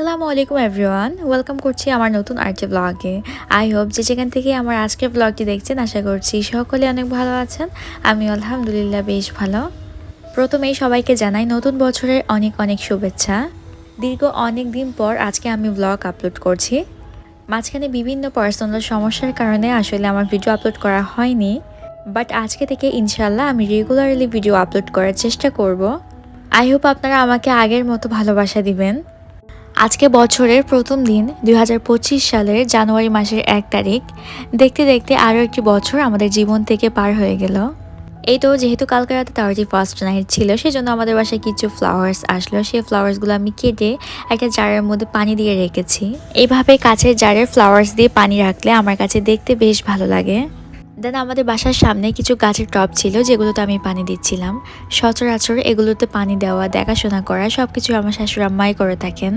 আসসালামু আলাইকুম everyone welcome করছি আমার নতুন আর্টি ব্লগে আই হোপ যে যেখান থেকে আমার আজকের ব্লগটি দেখছেন, আশা করছি সকলে অনেক ভালো আছেন। আমি আলহামদুলিল্লাহ বেশ ভালো। প্রথমেই সবাইকে জানাই নতুন বছরের অনেক অনেক শুভেচ্ছা। দীর্ঘ অনেক দিন পর আজকে আমি ব্লগ আপলোড করছি। মাঝখানে বিভিন্ন পার্সোনাল সমস্যার কারণে আসলে আমার ভিডিও আপলোড করা হয়নি। বাট আজকে থেকে ইনশাল্লাহ আমি রেগুলারলি ভিডিও আপলোড করার চেষ্টা করব। আই হোপ আপনারা আমাকে আগের মতো ভালোবাসা দিবেন। আজকে বছরের প্রথম দিন দুই হাজার পঁচিশ সালের জানুয়ারি মাসের এক তারিখ। দেখতে দেখতে আরও একটি বছর আমাদের জীবন থেকে পার হয়ে গেল। এই তো, যেহেতু কালকে রাতে থার্টি ফার্স্ট নাইট ছিল, সেজন্য আমাদের বাসায় কিছু ফ্লাওয়ার্স আসলো। সেই ফ্লাওয়ার্সগুলো আমি কেটে একটা জারের মধ্যে পানি দিয়ে রেখেছি। এইভাবে কাছের জারের ফ্লাওয়ার্স দিয়ে পানি রাখলে আমার কাছে দেখতে বেশ ভালো লাগে। দেন আমাদের বাসার সামনে কিছু গাছের টব ছিল, যেগুলোতে আমি পানি দিচ্ছিলাম। সচরাচর এগুলোতে পানি দেওয়া, দেখাশোনা করা সব কিছু আমার শাশুড়ি আম্মাই করে থাকেন।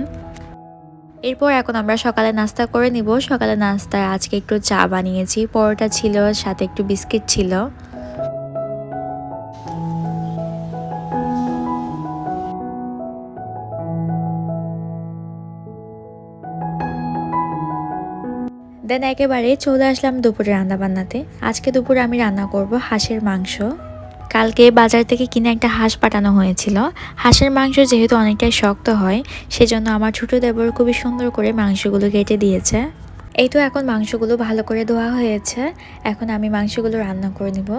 এরপর এখন আমরা সকালে নাস্তা করে নিব। সকালে নাস্তায় আজকে একটু চা বানিয়েছি। পরোটা ছিল, সাথে একটু বিস্কিট ছিল। দেন একেবারে চলে আসলাম দুপুরে রান্না বান্নাতে আজকে দুপুরে আমি রান্না করব হাঁসের মাংস। কালকে বাজার থেকে কিনে একটা হাঁস পাঠানো হয়েছিল। হাঁসের মাংস যেহেতু অনেকটাই শক্ত হয়, সেজন্য আমার ছোটো দেবর খুবই সুন্দর করে মাংসগুলো কেটে দিয়েছে। এই তো এখন মাংসগুলো ভালো করে ধোয়া হয়েছে। এখন আমি মাংসগুলো রান্না করে নেব।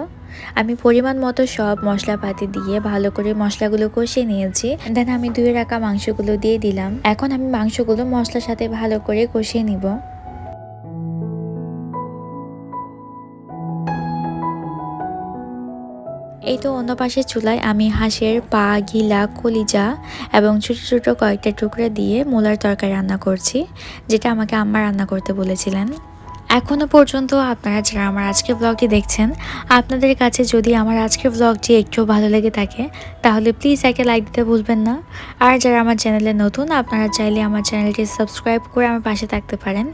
আমি পরিমাণ মতো সব মশলাপাতি দিয়ে ভালো করে মশলাগুলো কষিয়ে নিয়েছি। দেন আমি ধুয়ে রাখা মাংসগুলো দিয়ে দিলাম। এখন আমি মাংসগুলো মশলার সাথে ভালো করে কষিয়ে নিব। এই তো অন্য পাশের চুলায় আমি হাঁসের পা, গিলা, কলিজা এবং ছোটো ছোটো কয়েকটা টুকরা দিয়ে মূলার তরকারি রান্না করছি, যেটা আমাকে আম্মা রান্না করতে বলেছিলেন। এখনও পর্যন্ত আপনারা যারা আমার আজকের ব্লগটি দেখছেন, আপনাদের কাছে যদি আমার আজকের ব্লগটি একটু ভালো লেগে থাকে, তাহলে প্লিজ একে লাইক দিতে ভুলবেন না। আর যারা আমার চ্যানেলে নতুন, আপনারা চাইলে আমার চ্যানেলটি সাবস্ক্রাইব করে আমার পাশে থাকতে পারেন।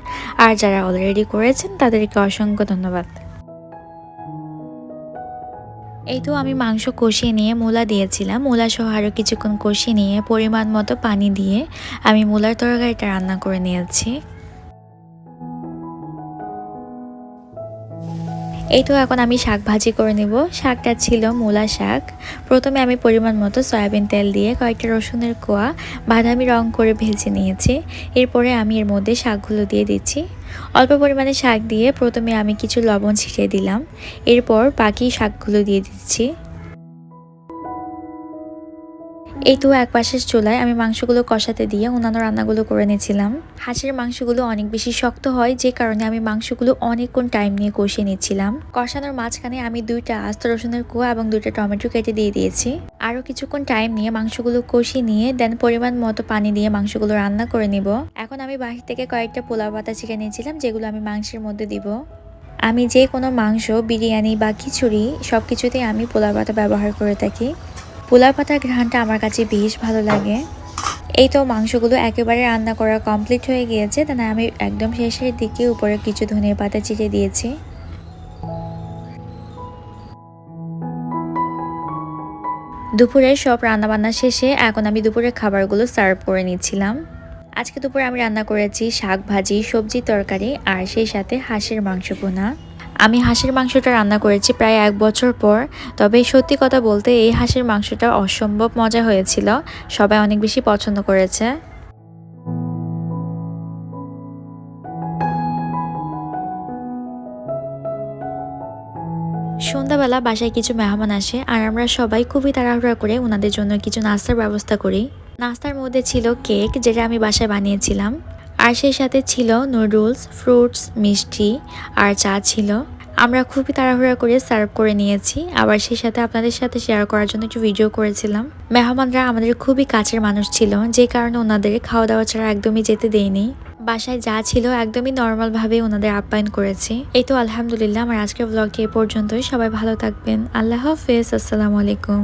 আর যারা অলরেডি করেছেন, তাদেরকে অসংখ্য ধন্যবাদ। এই তো আমি মাংস কষিয়ে নিয়ে মূলা দিয়েছিলাম। মূলা সহ আরও কিছুক্ষণ কষিয়ে নিয়ে পরিমাণ মতো পানি দিয়ে আমি মূলার তরকারিটা রান্না করে নিয়েছি। এই তো এখন আমি শাক ভাজি করে নিব। শাকটা ছিল মূলা শাক। প্রথমে আমি পরিমাণ মতো সয়াবিন তেল দিয়ে কয়েকটা রসুনের কোয়া বাদামি রং করে ভেজে নিয়েছি। এরপরে আমি এর মধ্যে শাকগুলো দিয়ে দিচ্ছি। অল্প পরিমাণে শাক দিয়ে প্রথমে আমি কিছু লবণ ছিটিয়ে দিলাম। এরপর বাকি শাকগুলো দিয়ে দিচ্ছি। এই তো এক পাশের চুলায় আমি মাংসগুলো কষাতে দিয়ে অন্যান্য রান্নাগুলো করে নিয়েছিলাম। হাঁসের মাংসগুলো অনেক বেশি শক্ত হয়, যে কারণে আমি মাংসগুলো অনেকক্ষণ টাইম নিয়ে কষিয়ে নিচ্ছিলাম। কষানোর মাঝখানে আমি দুইটা আস্ত রসুনের কুয়া এবং দুইটা টমেটো কেটে দিয়ে দিয়েছি। আরও কিছুক্ষণ টাইম নিয়ে মাংসগুলো কষিয়ে নিয়ে দেন পরিমাণ মতো পানি দিয়ে মাংসগুলো রান্না করে নিব। এখন আমি বাহির থেকে কয়েকটা পোলাও পাতা চিকে নিয়েছিলাম, যেগুলো আমি মাংসের মধ্যে দিব। আমি যে কোনো মাংস, বিরিয়ানি বা খিচুড়ি সব কিছুতেই আমি পোলাও পাতা ব্যবহার করে থাকি। পোলাও পাতার ঘ্রাণটা আমার কাছে বেশ ভালো লাগে। এই তো মাংসগুলো একেবারে রান্না করা কমপ্লিট হয়ে গিয়েছে তাই আমি একদম শেষের দিকে উপরে কিছু ধনিয়া পাতা চিটে দিয়েছি। দুপুরের সব রান্নাবান্না শেষে এখন আমি দুপুরের খাবারগুলো সার্ভ করে নিচ্ছিলাম। আজকে দুপুরে আমি রান্না করেছি শাক ভাজি, সবজি তরকারি, আর সেই সাথে হাঁসের মাংস পোনা আমি হাঁসের মাংসটা রান্না করেছি প্রায় এক বছর পর, তবে সত্যি কথা বলতে এই হাঁসের মাংসটা অসম্ভব মজা হয়েছিল, সবাই অনেক বেশি পছন্দ করেছে। সন্ধ্যাবেলা বাসায় কিছু মেহমান আসে, আর আমরা সবাই খুবই তাড়াহুড়া করে ওনাদের জন্য কিছু নাস্তার ব্যবস্থা করি। নাস্তার মধ্যে ছিল কেক, যেটা আমি বাসায় বানিয়েছিলাম। আর সেই সাথে ছিল নুডলস, ফ্রুটস, মিষ্টি, আর চা ছিল। আমরা খুবই তাড়াহুড়া করে সার্ভ করে নিয়েছি। আবার সেই সাথে আপনাদের সাথে শেয়ার করার জন্য একটু ভিডিও করেছিলাম। মেহমানরা আমাদের খুবই কাছের মানুষ ছিল, যে কারণে ওনাদের খাওয়া দাওয়া ছাড়া একদমই যেতে দেয়নি। বাসায় যা ছিল একদমই নর্মালভাবে ওনাদের আপ্যায়ন করেছি। এই তো আলহামদুলিল্লাহ, আমার আজকের ব্লগটি এ পর্যন্তই। সবাই ভালো থাকবেন। আল্লাহ হাফেজ। আসসালামু আলাইকুম।